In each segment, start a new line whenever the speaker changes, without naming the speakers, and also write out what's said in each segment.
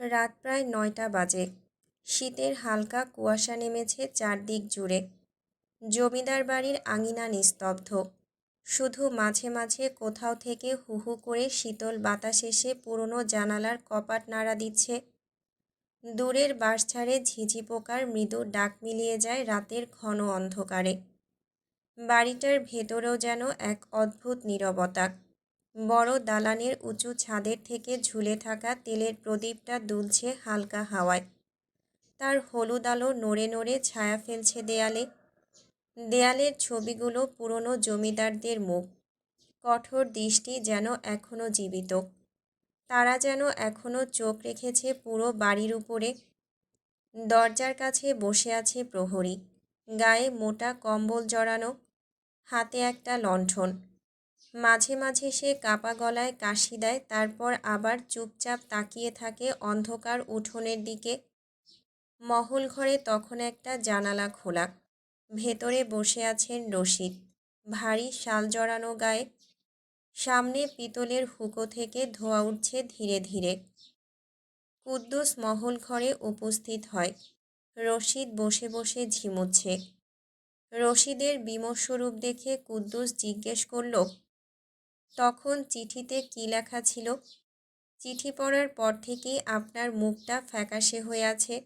রাত প্রায় নয়টা বাজে। শীতের হালকা কুয়াশা নেমেছে চারদিক জুড়ে। জমিদার বাড়ির আঙিনা নিস্তব্ধ। শুধু মাঝে মাঝে কোথাও থেকে হু হু করে শীতল বাতাস এসে পুরনো জানালার কপাট নাড়া দিচ্ছে। দূরের বাঁশঝাড়ে ঝিঝি পোকার মৃদু ডাক মিলিয়ে যায় রাতের ঘন অন্ধকারে। বাড়িটার ভেতরেও যেন এক অদ্ভুত নীরবতা। বড় দালানের উঁচু ছাদের থেকে ঝুলে থাকা তেলের প্রদীপটা দুলছে হালকা হাওয়ায়। তার হলুদ আলো নড়ে নড়ে ছায়া ফেলছে দেয়ালে। দেয়ালের ছবিগুলো পুরনো জমিদারদের মুখ। কঠোর দৃষ্টি যেন এখনও জীবিত। তারা যেন এখনও চোখ রেখেছে পুরো বাড়ির উপরে। দরজার কাছে বসে আছে প্রহরী। গায়ে মোটা কম্বল জড়ানো। হাতে একটা লণ্ঠন। মাঝে মাঝে সে কাপা গলায় কাশি দেয়, তারপর আবার চুপচাপ তাকিয়ে থাকে অন্ধকার উঠোনের দিকে। মহল ঘরে তখন একটা জানালা খোলা। ভেতরে বসে আছেন রশিদ। ভারী শাল জড়ানো গায়ে। সামনে পিতলের হুকো থেকে ধোয়া উঠছে ধীরে ধীরে। কুদ্দুস মহল ঘরে উপস্থিত হয়। রশিদ বসে বসে ঝিমুচ্ছে। রশিদের বিমস্বরূপ দেখে কুদ্দুস জিজ্ঞেস করল তখন চিঠিতে কী লেখা ছিল? চিঠি পড়ার পর থেকেই আপনার মুখটা ফ্যাকাশে হয়ে আছে।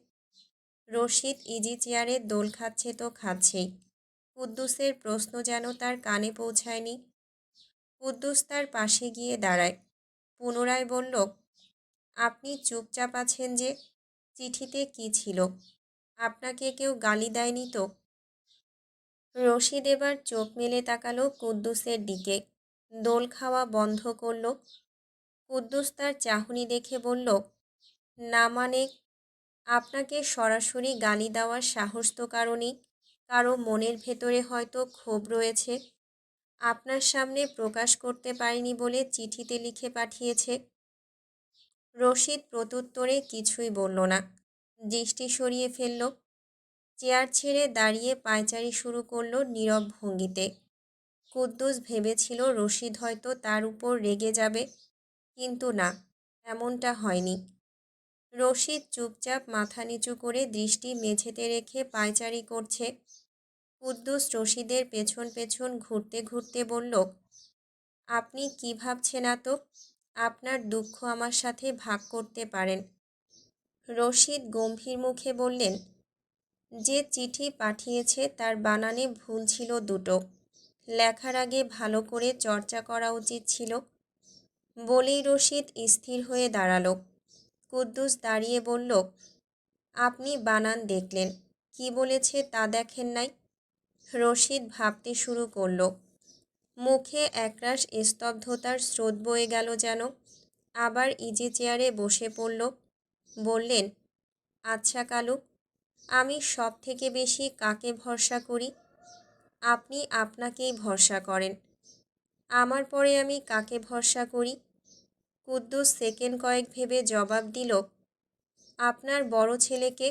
রশিদ ইজি চেয়ারে দোল খাচ্ছে তো খাচ্ছেই। কুদ্দুসের প্রশ্ন যেন তার কানে পৌঁছায়নি। কুদ্দুস তার পাশে গিয়ে দাঁড়ায়। পুনরায় বলল, আপনি চুপচাপ আছেন যে, চিঠিতে কি ছিল? আপনাকে কেউ গালি দেয়নি তো? রশিদ এবার চোখ মেলে তাকালো কুদ্দুসের দিকে। দোল খাওয়া বন্ধ করল। কুদ্দুস তার চাহনি দেখে বলল, না মানে আপনাকে সরাসরি গালি দেওয়ার সাহস তো কারণই কারও মনের ভেতরে হয়তো ক্ষোভ রয়েছে। আপনার সামনে প্রকাশ করতে পারিনি বলে চিঠিতে লিখে পাঠিয়েছে। রশিদ প্রত্যুত্তরে কিছুই বলল না। দৃষ্টি সরিয়ে ফেলল। চেয়ার ছেড়ে দাঁড়িয়ে পায়চারি শুরু করল নীরব ভঙ্গিতে। কুদ্দুস ভেবেছিল রশিদ হয়তো তার উপর রেগে যাবে, কিন্তু না, এমনটা হয়নি। রশিদ চুপচাপ মাথা নিচু করে দৃষ্টি মেঝেতে রেখে পায়চারি করছে। কুদ্দুস রশিদের পেছন পেছন ঘুরতে ঘুরতে বলল, আপনি কি ভাবছেন এত? আপনার দুঃখ আমার সাথে ভাগ করতে পারেন। রশিদ গম্ভীর মুখে বললেন, যে চিঠি পাঠিয়েছে তার বানানে ভুল ছিল দুটো। লেখার আগে ভালো করে চর্চা করা উচিত ছিল। বলেই রশিদ স্থির হয়ে দাঁড়াল। কুদ্দুস দাঁড়িয়ে বলল, আপনি বানান দেখলেন। কি বলেছে তা দেখেন নাই? রশিদ ভাবতে শুরু করল, মুখে একরাশ স্তব্ধতার স্রোত বয়ে গেল যেন। আবার ইজি চেয়ারে বসে পড়ল, বললেন আচ্ছা কালু, আমি সব থেকে বেশি কাকে ভরসা করি? আপনি আপনাকেই ভরসা করেন। আমার পরে আমি কাকে ভরসা করি? কুদ্দুস সেকেন্ড কয়েক ভেবে জবাব দিল, আপনার বড় ছেলেকে,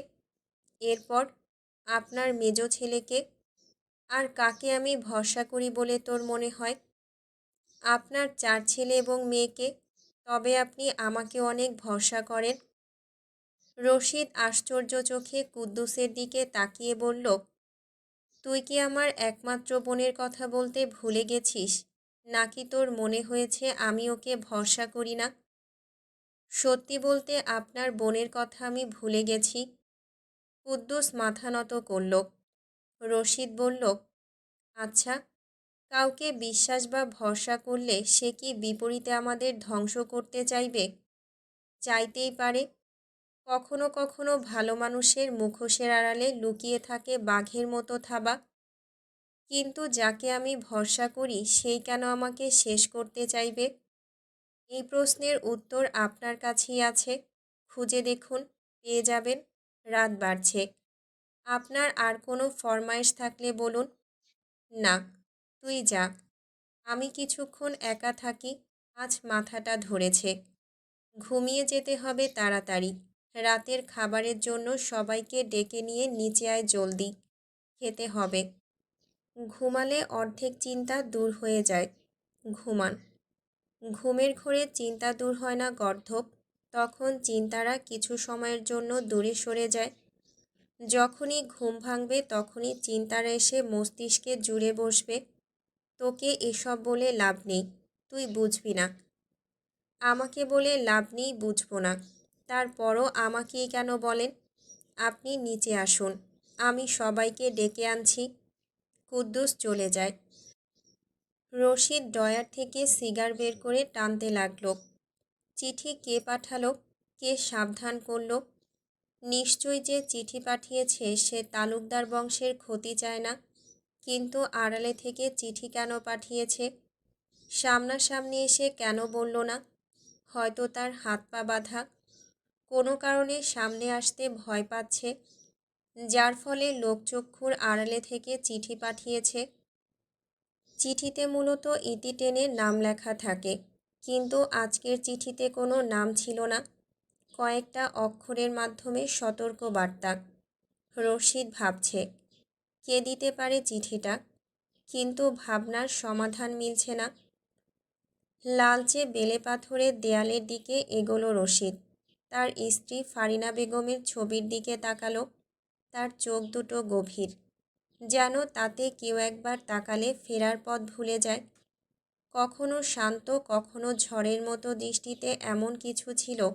এরপর আপনার মেজ ছেলেকে, আর কাকে আমি ভরসা করি বলে তোর মনে হয়? আপনার চার ছেলে এবং মেয়েকে, তবে আপনি আমাকে অনেক ভরসা করেন। রশিদ আশ্চর্য চোখে কুদ্দুসের দিকে তাকিয়ে বলল তুই কি আমার একমাত্র বোনের কথা বলতে ভুলে গেছিস? নাকি তোর মনে হয়েছে আমি ওকে ভরসা করি না? সত্যি বলতে আপনার বোনের কথা আমি ভুলে গেছি। কুদ্দুস মাথা নত করল। রশিদ বলল আচ্ছা কাউকে বিশ্বাস বা ভরসা করলে সে কি বিপরীতে আমাদের ধ্বংস করতে চাইবে? চাইতেই পারে। কখনো কখনো ভালো মানুষের মুখোশের আড়ালে লুকিয়ে থাকে বাঘের মতো থাবা। কিন্তু যাকে আমি ভরসা করি, সেই কেন আমাকে শেষ করতে চাইবে? এই প্রশ্নের উত্তর আপনার কাছেই আছে। খুঁজে দেখুন, পেয়ে যাবেন, রাত বাড়ছে। আপনার আর কোনো ফরমাইশ থাকলে বলুন, না, তুই যা। আমি কিছুক্ষণ একা থাকি, আজ মাথাটা ধরেছে। ঘুমিয়ে যেতে হবে তাড়াতাড়ি। রাতের খাবারের জন্য সবাইকে ডেকে নিয়ে নিচে আয় জলদি, খেতে হবে। ঘুমালে অর্ধেক চিন্তা দূর হয়ে যায়। ঘুমান। ঘুমের ঘোরে চিন্তা দূর হয় না গর্ধব। তখন চিন্তারা কিছু সময়ের জন্য দূরে সরে যায়। যখনই ঘুম ভাঙবে তখনই চিন্তারা এসে মস্তিষ্কে জুড়ে বসবে। তোকে এসব বলে লাভ নেই, তুই বুঝবি না। আমাকে বলে লাভ নেই, বুঝব না। তারপরও আমাকেই কেন বলেন? আপনি নিচে আসুন, আমি সবাইকে ডেকে আনছি। কুদ্দুস চলে যায়। রশিদ ডয়ার থেকে সিগার বের করে টানতে লাগল। চিঠি কে পাঠালো, কে সাবধান করল? নিশ্চয়ই যে চিঠি পাঠিয়েছে সে তালুকদার বংশের ক্ষতি চায় না, কিন্তু আড়ালে থেকে চিঠি কেন পাঠিয়েছে? সামনাসামনি এসে কেন বলল না? হয়তো তার হাত পা বাঁধা। কোনো কারণে সামনে আসতে ভয় পাচ্ছে, যার ফলে লোকচক্ষুর আড়ালে থেকে চিঠি পাঠিয়েছে। চিঠিতে মূলত ইতি টেনে নাম লেখা থাকে, কিন্তু আজকের চিঠিতে কোনো নাম ছিল না। কয়েকটা অক্ষরের মাধ্যমে সতর্ক বার্তা। রশিদ ভাবছে, কে দিতে পারে চিঠিটা? কিন্তু ভাবনার সমাধান মিলছে না। লালচে বেলে পাথরের দেয়ালের দিকে এগোলো রশিদ। তার স্ত্রী ফারিনা বেগমের ছবির দিকে তাকালো। তার চোখ দুটো গভীর। যেন তাতে কেউ একবার তাকালে ফেরার পথ ভুলে যায়। কখনো শান্ত, কখনো ঝড়ের মতো দৃষ্টিতে এমন কিছু ছিল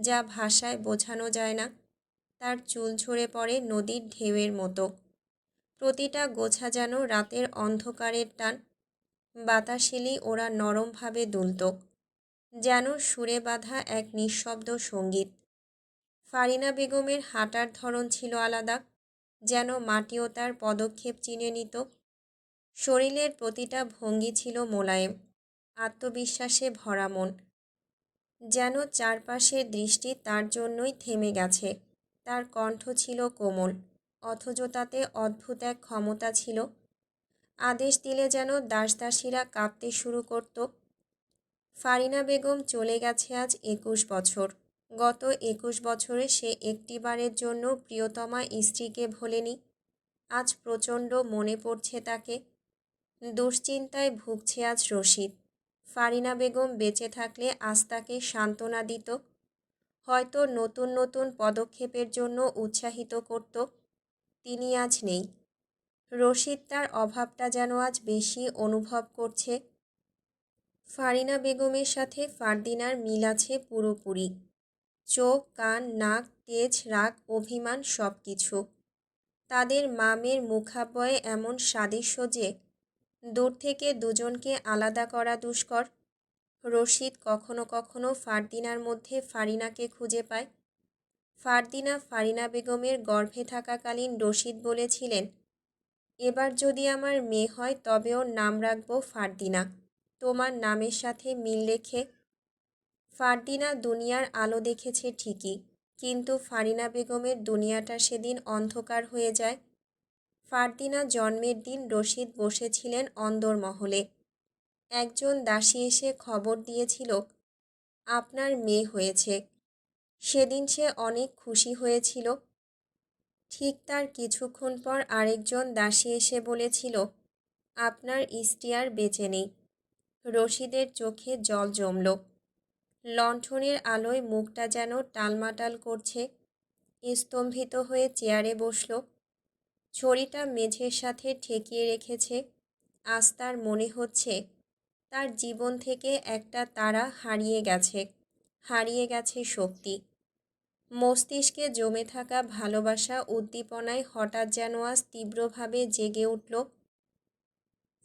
যা ভাষায় বোঝানো যায় না। তার চুল ঝরে পড়ে নদীর ঢেউয়ের মতো। প্রতিটা গোছা যেন রাতের অন্ধকারের টান। বাতাসেলি ওরা নরমভাবে দুলত। যেন সুরে বাঁধা এক নিঃশব্দ সংগীত। ফারিনা বেগমের হাঁটার ধরন ছিল আলাদা, যেন মাটিও তার পদক্ষেপ চিনে নিত। শরীরের প্রতিটা ভঙ্গি ছিল মোলায়েম, আত্মবিশ্বাসে ভরা মন। যেন চারপাশের দৃষ্টি তার জন্যই থেমে গেছে, তার কণ্ঠ ছিল কোমল, অথচ তাতে অদ্ভুত এক ক্ষমতা ছিল। আদেশ দিলে যেন দাসদাসীরা কাঁপতে শুরু করত ফারিনা বেগম চলে গেছে আজ একুশ বছর। গত একুশ বছরে সে একটিবারের জন্য প্রিয়তমা স্ত্রীকে ভোলেনি। আজ প্রচণ্ড মনে পড়ছে তাকে। দুশ্চিন্তায় ভুগছে আজ রশিদ। ফারিনা বেগম বেঁচে থাকলে আজ তাকে সান্ত্বনা দিত। হয়তো নতুন নতুন পদক্ষেপের জন্য উৎসাহিত করত। তিনি আজ নেই। রশিদ তার অভাবটা যেন আজ বেশি অনুভব করছে। ফারিনা বেগমের সাথে ফারদিনার মিল আছে পুরোপুরি। চোখ, কান, নাক, তেজ, রাগ, অভিমান সব কিছু তাদের মামের মুখাবয়ে এমন সাদৃশ্য যে দূর থেকে দুজনকে আলাদা করা দুষ্কর। রশিদ কখনো কখনো ফারদিনার মধ্যে ফারিনাকে খুঁজে পায়। ফারদিনা ফারিনা বেগমের গর্ভে থাকাকালীন রশিদ বলেছিলেন, এবার যদি আমার মেয়ে হয় তবে ওর নাম রাখব ফারদিনা। তোমার নামের সাথে মিল রেখে ফারদিনা দুনিয়ার আলো দেখেছে ঠিকই, কিন্তু ফারিনা বেগমের দুনিয়াটা সেদিন অন্ধকার হয়ে যায়। ফারদিনা জন্মের দিন রশিদ বসেছিলেন অন্দরমহলে একজন দাসী এসে খবর দিয়েছিল, আপনার মেয়ে হয়েছে। সেদিন সে অনেক খুশি হয়েছিল। ঠিক তার কিছুক্ষণ পর আরেকজন দাসী এসে বলেছিল, আপনার স্ত্রী আর বেঁচে নেই। রশিদের চোখে জল জমল। লণ্ঠনের আলোয় মুখটা যেন টালমাটাল করছে। স্তম্ভিত হয়ে চেয়ারে বসল। ছড়িটা মেঝের সাথে ঠেকিয়ে রেখেছে। আজ তার মনে হচ্ছে, তার জীবন থেকে একটা তারা হারিয়ে গেছে। হারিয়ে গেছে শক্তি। মস্তিষ্কে জমে থাকা ভালোবাসা উদ্দীপনায় হঠাৎ যেন আজ তীব্রভাবে জেগে উঠল।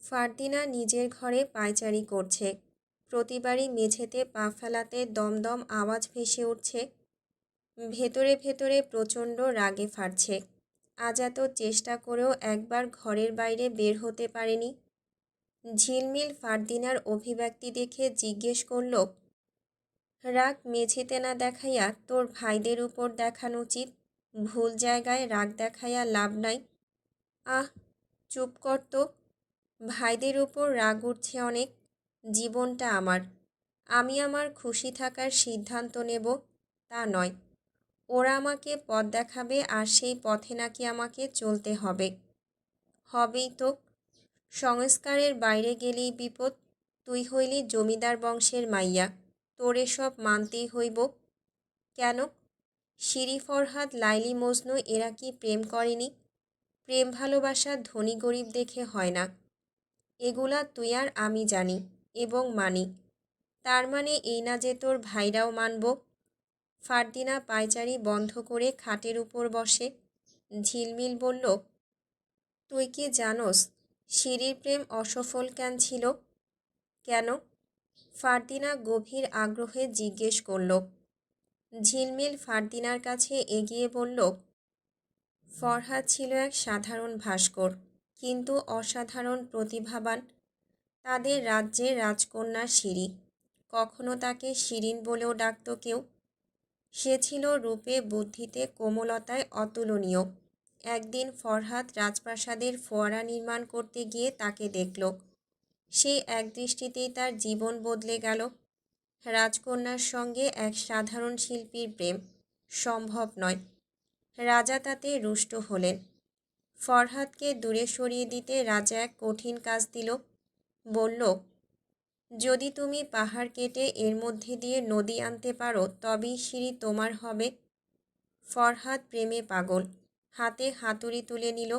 ফারদিনা নিজের ঘরে পায়চারি করছে। প্রতিবারই মেঝেতে পা ফেলাতে দমদম আওয়াজ ভেসে উঠছে। ভেতরে ভেতরে প্রচণ্ড রাগে ফাটছে। আজ এত চেষ্টা করেও একবার ঘরের বাইরে বের হতে পারেনি। ঝিলমিল ফারদিনার অভিব্যক্তি দেখে জিজ্ঞেস করল, রাগ মেঝেতে না দেখাইয়া তোর ভাইদের উপর দেখানো উচিত। ভুল জায়গায় রাগ দেখাইয়া লাভ নাই। আহ, চুপ কর তো। ভাইদের উপর রাগ উঠছে অনেক, জীবনটা আমার। আমি আমার খুশি থাকার সিদ্ধান্ত নেব, তা নয়। ওরা আমাকে পথ দেখাবে আর সেই পথে নাকি আমাকে চলতে হবে। হবেই তো। সংস্কারের বাইরে গেলেই বিপদ, তুই হইলি জমিদার বংশের মাইয়া, তোরে সব মানতেই হইব। কেন? শিরি ফরহাদ, লাইলি মজনু, এরা কি প্রেম করেনি? প্রেম ভালোবাসা ধনী গরিব দেখে হয় না। এগুলা তুই আর আমি জানি এবং মানি। তার মানে এই না যে তোর ভাইরাও মানব। ফারদিনা পায়চারি বন্ধ করে খাটের উপর বসে। ঝিলমিল বলল, তুই কি জানোস, সিঁড়ির প্রেম অসফল কেন ছিল? কেন? ফারদিনা গভীর আগ্রহে জিজ্ঞেস করল। ঝিলমিল ফারদিনার কাছে এগিয়ে বলল, ফরহাদ ছিল এক সাধারণ ভাস্কর। কিন্তু অসাধারণ প্রতিভাবান। তাদের রাজ্যের রাজকন্যা শিরি কখনো তাকে শিরিন বলেও ডাকত কেউ। সে ছিল রূপে বুদ্ধিতে কোমলতায় অতুলনীয়। একদিন ফরহাদ রাজপ্রাসাদের ফোয়ারা নির্মাণ করতে গিয়ে তাকে দেখল। সেই একদৃষ্টিতেই তার জীবন বদলে গেল। রাজকন্যার সঙ্গে এক সাধারণ শিল্পীর প্রেম। সম্ভব নয়। রাজা তাতে রুষ্ট হলেন। ফরহাদকে দূরে সরিয়ে দিতে রাজা এক কঠিন কাজ দিল। বলল, যদি তুমি পাহাড় কেটে এর মধ্যে দিয়ে নদী আনতে পারো, তবেই সিঁড়ি তোমার হবে। ফরহাদ প্রেমে পাগল, হাতে হাতুড়ি তুলে নিল।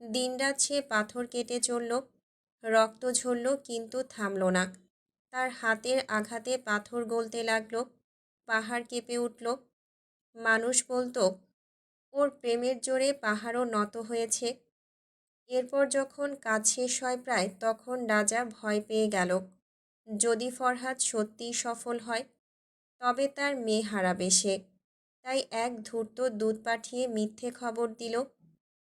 দিনরাত সে পাথর কেটে চলল, রক্ত ঝরল, কিন্তু থামল না। তার হাতের আঘাতে পাথর গলতে লাগল, পাহাড় কেঁপে উঠল। মানুষ বলতো ওর প্রেমের জোরে পাহাড়ও নত হয়েছে। এরপর যখন কাজ শেষ হয় প্রায়, তখন রাজা ভয় পেয়ে গেল। যদি ফরহাদ সত্যিই সফল হয়, তবে তার মেয়ে হারাবে সে। তাই এক ধূর্ত দুধ পাঠিয়ে মিথ্যে খবর দিল,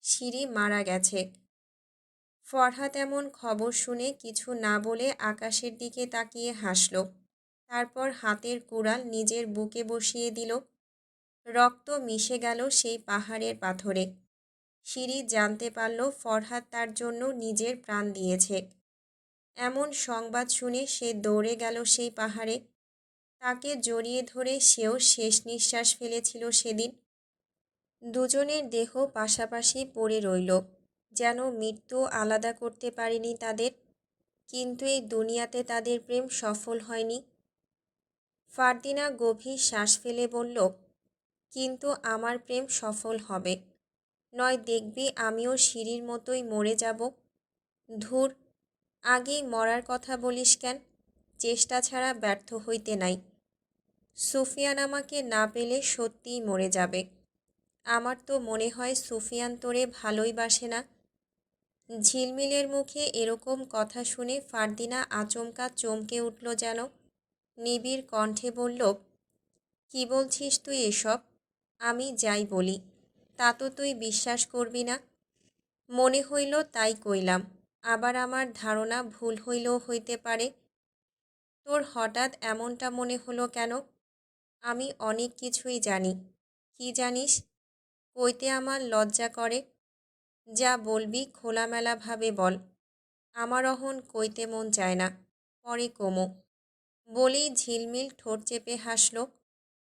সিঁড়ি মারা গেছে। ফরহাদ এমন খবর শুনে কিছু না বলে আকাশের দিকে তাকিয়ে হাসল। তারপর হাতের কুড়াল নিজের বুকে বসিয়ে দিল রক্ত মিশে গেল সেই পাহাড়ের পাথরে। সিঁড়ি জানতে পারল ফরহাদ তার জন্য নিজের প্রাণ দিয়েছে। এমন সংবাদ শুনে সে দৌড়ে গেল সেই পাহাড়ে। তাকে জড়িয়ে ধরে সেও শেষ নিঃশ্বাস ফেলেছিল সেদিন। দুজনের দেহ পাশাপাশি পড়ে রইল, যেন মৃত্যু আলাদা করতে পারেনি তাদের, কিন্তু এই দুনিয়াতে তাদের প্রেম সফল হয়নি। ফারদিনা গভীর শ্বাস ফেলে বলল কিন্তু আমার প্রেম সফল হবে। নয়, দেখবি আমিও সিঁড়ির মতোই মরে যাব। ধুর, আগেই মরার কথা বলিস কেন? চেষ্টা ছাড়া ব্যর্থ হইতে নাই। সুফিয়ান আমাকে না পেলে সত্যিই মরে যাবে। আমার তো মনে হয় সুফিয়ান তোরে ভালোই বাসে না। ঝিলমিলের মুখে এরকম কথা শুনে ফারদিনা আচমকা চমকে উঠল যেন। নিবিড় কণ্ঠে বলল, কি বলছিস তুই এসব? আমি যাই বলি, তা তো তুই বিশ্বাস করবি না। মনে হইল তাই কইলাম, আবার আমার ধারণা ভুল হইলেও হইতে পারে। তোর হঠাৎ এমনটা মনে হলো কেন? আমি অনেক কিছুই জানি, কি জানিস? কইতে আমার লজ্জা করে। যা বলবি খোলামেলাভাবে বল। আমার অহন কইতে মন চায় না, পরে কমো। বলেই ঝিলমিল ঠোঁট চেপে হাসল,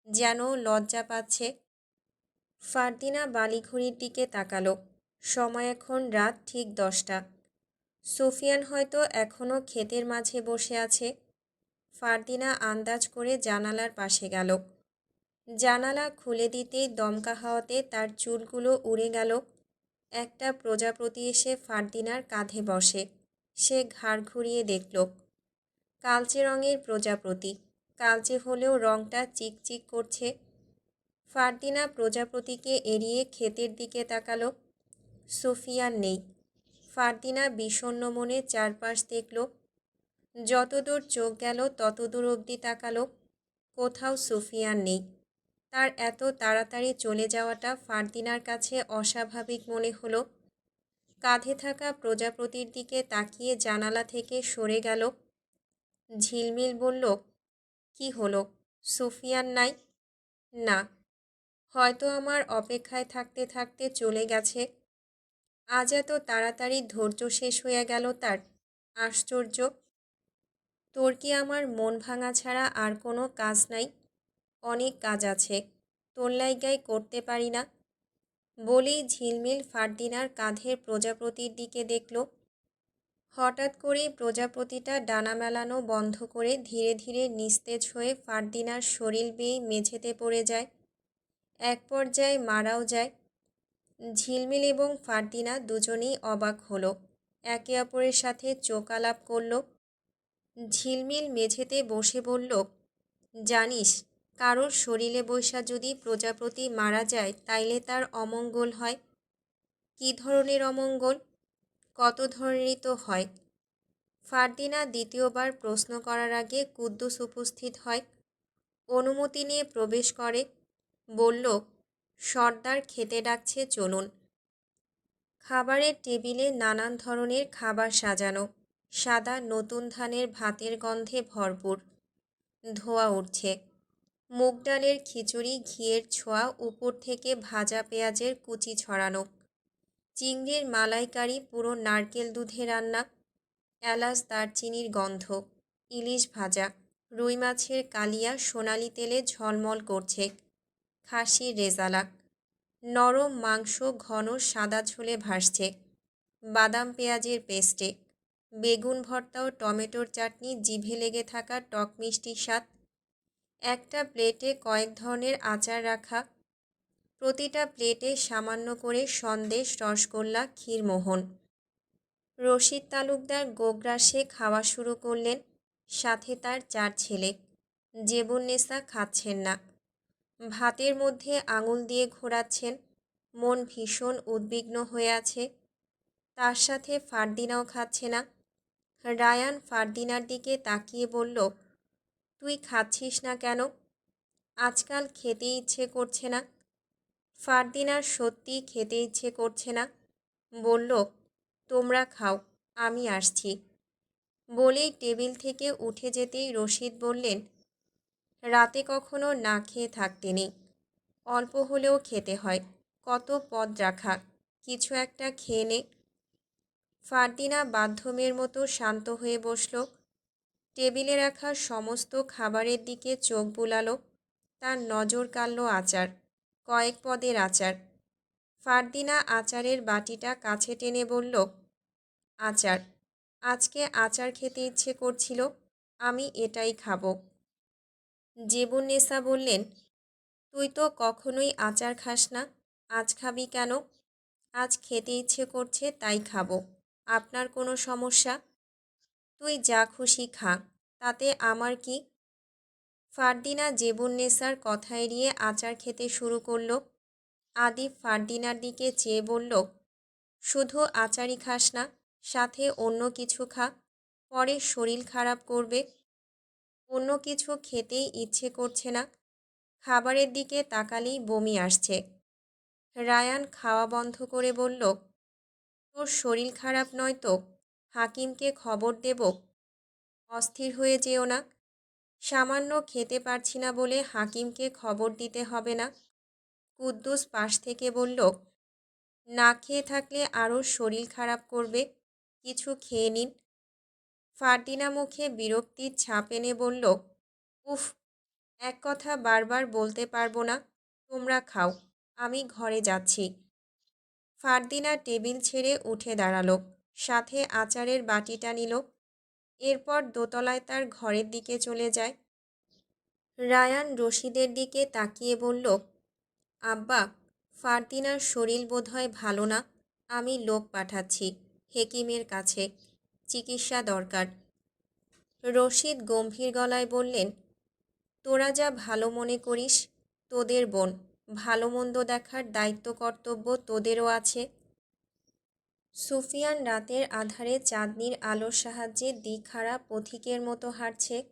যেন লজ্জা পাচ্ছে। ফারদিনা বালিঘড়ির দিকে তাকালো। সময় এখন রাত ঠিক দশটা। সুফিয়ান হয়তো এখনও ক্ষেতের মাঝে বসে আছে। ফারদিনা আন্দাজ করে জানালার পাশে গেল। জানালা খুলে দিতেই দমকা হাওয়াতে তার চুলগুলো উড়ে গেল। একটা প্রজাপতি এসে ফারদিনার কাঁধে বসে। সে ঘাড় ঘুরিয়ে দেখল, কালচে রঙের প্রজাপতি। কালচে হলেও রংটা চিকচিক করছে। ফারদিনা প্রজাপতিকে এড়িয়ে ক্ষেতের দিকে তাকালো, সুফিয়ান নেই। ফারদিনা বিষণ্ন মনে চারপাশ দেখল, যতদূর চোখ গেল ততদূর অবধি তাকালো, কোথাও সুফিয়ান নেই। তার এত তাড়াতাড়ি চলে যাওয়াটা ফারদিনার কাছে অস্বাভাবিক মনে হলো। কাঁধে থাকা প্রজাপতির দিকে তাকিয়ে জানালা থেকে সরে গেল। ঝিলমিল বলল, কি হলো? সুফিয়ান নাই? না। হয়তো আমার অপেক্ষায় থাকতে থাকতে চলে গেছে। আজ এত তাড়াতাড়ি ধৈর্য শেষ হয়ে গেল তার। আশ্চর্য। তোর কি আমার মন ভাঙা ছাড়া আর কোনো কাজ নাই? অনেক কাজ আছে। তোর করতে পারি না। বলেই ঝিলমিল ফারদিনার কাঁধের প্রজাপতির দিকে দেখল। হঠাৎ করেই প্রজাপতিটা ডানা মেলানো বন্ধ করে ধীরে ধীরে নিস্তেজ হয়ে ফারদিনার শরীর বেয়ে মেঝেতে পড়ে যায়। এক পর্যায়ে মারাও যায়। ঝিলমিল এবং ফারদিনা দুজনেই অবাক হলো। একে অপরের সাথে চোখ আলাপ করল। ঝিলমিল মেঝেতে বসে বলল, জানিস, কারোর শরীরে বৈশা যদি প্রজাপতি মারা যায় তাইলে তার অমঙ্গল হয়। কী ধরনের অমঙ্গল? কত ধরনেরই তো হয়। ফারদিনা দ্বিতীয়বার প্রশ্ন করার আগে কুদ্দুস উপস্থিত হয়। অনুমতি নিয়ে প্রবেশ করে। বলল, সর্দার খেতে ডাকছে, চলুন। খাবারের টেবিলে নানান ধরনের খাবার সাজানো, সাদা নতুন ধানের ভাতের গন্ধে ভরপুর। ধোয়া উঠছে। মুগ ডালের খিচুড়ি, ঘিয়ের ছোঁয়া, উপর থেকে ভাজা পেঁয়াজের কুচি ছড়ানো। চিংড়ির মালাইকারি, পুরো নারকেল দুধে রান্না। এলাচ, দারচিনির গন্ধ। ইলিশ ভাজা। রুই মাছের কালিয়া, সোনালি তেলে ঝলমল করছে। খাসির রেজালাক। নরম মাংস ঘন সাদা ঝোলে ভাসছে। বাদাম পেঁয়াজের পেস্টে। বেগুন ভর্তা ও টমেটোর চাটনি, জিভে লেগে থাকা টক মিষ্টি স্বাদ। একটা প্লেটে কয়েক ধরনের আচার রাখা। প্রতিটা প্লেটে সামান্য করে সন্দেশ, রসগোল্লা, ক্ষীরমোহন। রশিদ তালুকদার গোগ্রাসে খাওয়া শুরু করলেন, সাথে তার চার ছেলে। জেবুন্নেসা খাচ্ছেন না। ভাতের মধ্যে আঙুল দিয়ে ঘোরাচ্ছেন। মন ভীষণ উদ্বিগ্ন হয়ে আছে। তার সাথে ফারদিনাও খাচ্ছে না। রায়ান ফারদিনার দিকে তাকিয়ে বলল, তুই খাচ্ছিস না কেন? আজকাল খেতে ইচ্ছে করছে না। ফারদিনার সত্যি খেতে ইচ্ছে করছে না। বলল, তোমরা খাও, আমি আসছি। বলেই টেবিল থেকে উঠে যেতেই রশিদ বললেন রাতে কখনো না খেয়ে থাকতে নেই অল্প হলেও খেতে হয়। কত পদ রাখা। কিছু একটা খেয়ে নে। ফারদিনা বাধ্যমের মতো শান্ত হয়ে বসল। টেবিলে রাখা সমস্ত খাবারের দিকে চোখ বুলালো। তার নজর কাড়ল আচার। কয়েক পদের আচার। ফারদিনা আচারের বাটিটা কাছে টেনে বলল, আচার। আজকে আচার খেতে ইচ্ছে করছিল। আমি এটাই খাব। জেবুন্নেসা বললেন, তুই তো কখনোই আচার খাস না, আজ খাবি কেন? আজ খেতে ইচ্ছে করছে তাই খাব। আপনার কোনো সমস্যা? তুই যা খুশি খা, তাতে আমার কি? ফারদিনা জেবুন্নেসার কথা এড়িয়ে আচার খেতে শুরু করল। আদি ফারদিনার দিকে চেয়ে বলল, শুধু আচারই খাস না, সাথে অন্য কিছু খা, পরে শরীর খারাপ করবে অন্য কিছু খেতেই ইচ্ছে করছে না। খাবারের দিকে তাকালেই বমি আসছে। রায়ান খাওয়া বন্ধ করে বলল, তোর শরীর খারাপ নয় তো? হাকিমকে খবর দেব? অস্থির হয়ে যেও না। সামান্য খেতে পারছি না বলে হাকিমকে খবর দিতে হবে না। কুদ্দুস পাশ থেকে বলল, না খেয়ে থাকলে আরও শরীর খারাপ করবে। কিছু খেয়ে নিন। ফারদিনা মুখে বিরক্তির ছাপ এনে বলল, উফ, এক কথা বারবার বলতে পারব না, তোমরা খাও, আমি ঘরে যাচ্ছি। ফারদিনা টেবিল ছেড়ে উঠে দাঁড়াল, সাথে আচারের বাটিটা নিল, এরপর দোতলায় তার ঘরের দিকে চলে যায়। রায়ান রশিদের দিকে তাকিয়ে বলল, আব্বা, ফারদিনার শরীর বোধহয় ভালো না, আমি লোক পাঠাচ্ছি, হেকিমের কাছে। চিকিৎসা দরকার। রশিদ গম্ভীর গলায় বললেন, তোরা যা ভালো মনে করিস, তোদের বোন। ভালো মন্দ দেখার দায়িত্ব কর্তব্য তোদেরও আছে। সুফিয়ান রাতের আধারে চাঁদনির আলোর সাহায্যে দিকহারা পথিকের মতো হাঁটছে।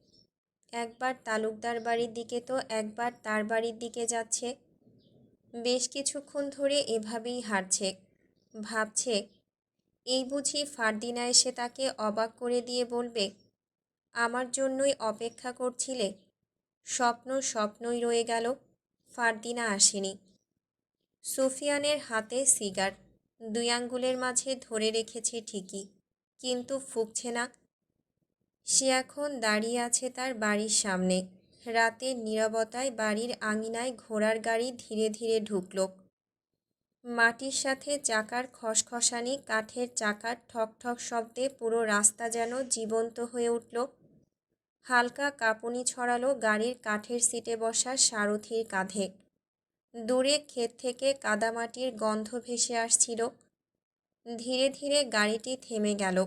একবার তালুকদার বাড়ির দিকে তো, একবার তার বাড়ির দিকে যাচ্ছে। বেশ কিছুক্ষণ ধরে এভাবেই হাঁটছে। ভাবছে এই বুঝি ফারদিনা এসে তাকে অবাক করে দিয়ে বলবে, আমার জন্যই অপেক্ষা করছিলে। স্বপ্ন স্বপ্নই রয়ে গেল, ফারদিনা আসেনি। সুফিয়ানের হাতে সিগার, দুই আঙ্গুলের মাঝে ধরে রেখেছে ঠিকই, কিন্তু ফুকছে না। সে এখন দাঁড়িয়ে আছে তার বাড়ির সামনে। রাতের নীরবতায় বাড়ির আঙিনায় ঘোড়ার গাড়ি ধীরে ধীরে ঢুকল। মাটির সাথে চাকার খসখসানি, কাঠের চাকার ঠক ঠক শব্দে পুরো রাস্তা যেন জীবন্ত হয়ে উঠল। হালকা কাঁপুনি ছড়ালো গাড়ির কাঠের সিটে বসা সারথির কাঁধে। দূরে ক্ষেত থেকে কাদামাটির গন্ধ ভেসে আসছিল। ধীরে ধীরে গাড়িটি থেমে গেল।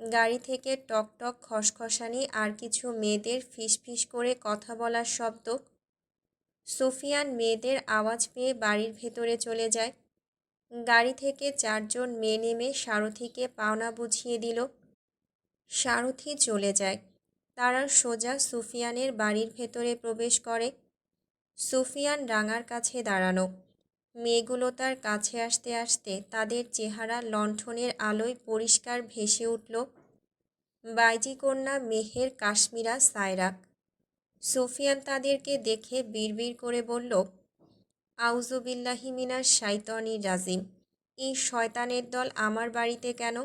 গাড়ি থেকে টকটক খসখসানি আর কিছু মেয়েদের ফিসফিস করে কথা বলার শব্দ। সুফিয়ান মেয়েদের আওয়াজ পেয়ে বাড়ির ভেতরে চলে যায়। গাড়ি থেকে চারজন মেয়ে নেমে সারথিকে পাওনা বুঝিয়ে দিল। সারথি চলে যায়। তারা সোজা সুফিয়ানের বাড়ির ভেতরে প্রবেশ করে। সুফিয়ান রাঙার কাছে দাঁড়ানো। মেয়েগুলো তার কাছে আসতে আসতে তাদের চেহারা লণ্ঠনের আলোয় পরিষ্কার ভেসে উঠল। বাইজি কন্যা মেহের কাশ্মীরা সায়রা সুফিয়ান তাদেরকে দেখে বিড়বিড় করে বলল আউজুবিল্লাহি মিনার শাইতনির রাজিম। এই শয়তানের দল আমার বাড়িতে কেন